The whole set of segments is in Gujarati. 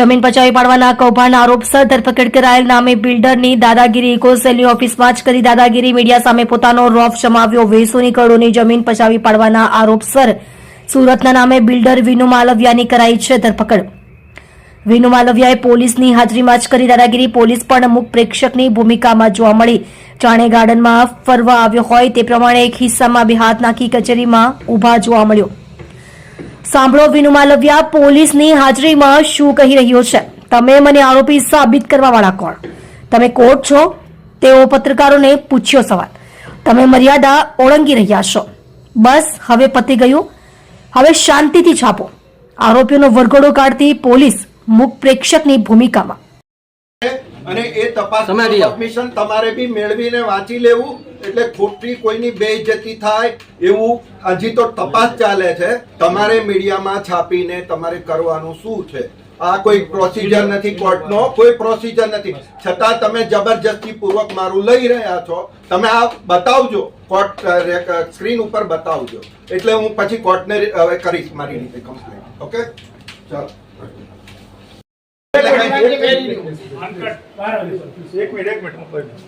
જમીન પચાવી પાડવાના કૌભાંડના આરોપસર ધરપકડ કરાયેલ નામે બિલ્ડરની દાદાગીરી ઇકોસેલની ઓફિસમાં જ કરી દાદાગીરી, મીડિયા સામે પોતાનો રોફ જમાવ્યો. વીસોની કરોડોની જમીન પચાવી પાડવાના આરોપસર સુરતના નામે બિલ્ડર વિનુ માલવિયાની કરાઈ છે ધરપકડ. વિનુ માલવિયાએ પોલીસની હાજરીમાં જ કરી દાદાગીરી. પોલીસ પણ મુખ પ્રેક્ષકની ભૂમિકામાં જોવા મળી. જાણે ગાર્ડનમાં ફરવા આવ્યો હોય તે પ્રમાણે એક હિસ્સામાં બે હાથ નાખી કચેરીમાં ઊભા જોવા મળ્યો. સાંભળો વિનુ માલવ્યા પોલીસની હાજરીમાં શું કહી રહ્યો છે? તમે મને આરોપી સાબિત કરવા વાળા કોણ? તમે કોર્ટ છો? તેઓ પત્રકારોને પૂછ્યો સવાલ. તમે મર્યાદા ઓળંગી રહ્યા છો. બસ હવે પતી ગયું. હવે શાંતિથી છાપો. આરોપીઓનો વરઘોડો કાઢતી પોલીસ મુખ પ્રેક્ષકની ભૂમિકામાં. અને એ તપાસ તમારે બી મેળવીને વાંચી લેવું. એટલે ખોટી કોઈની બેઇજ્જતી થાય એવું હજી તો તપાસ ચાલે છે. તમારે મીડિયામાં છાપીને તમારે કરવાનું શું છે? આ કોઈ પ્રોસિજર નથી કોર્ટનો કોઈ પ્રોસિજર નથી. છતાં તમે જબરજસ્તી પૂર્વક મારું લઈ રહ્યા છો. તમે આ બતાવજો કોર્ટ સ્ક્રીન ઉપર બતાવજો. એટલે હું પછી કોર્ટને હવે કરીશ મારી રીતે કમ્પ્લેન ઓકે ચાલો. એક મિનિટ. એક મિનિટ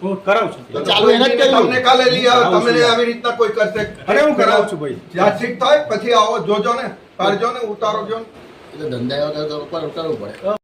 હું કરાવું છું. ચાલુ એને જ તમને કાલે લઈ આવો તમને આવી રીતના કોઈ કરશે. અરે હું કરાવું છું ભાઈ. યાદશીટ થાય પછી આવો જોજો ને પાડજો ને ઉતારો જો ને. એટલે ધંધા એવા તો પડે.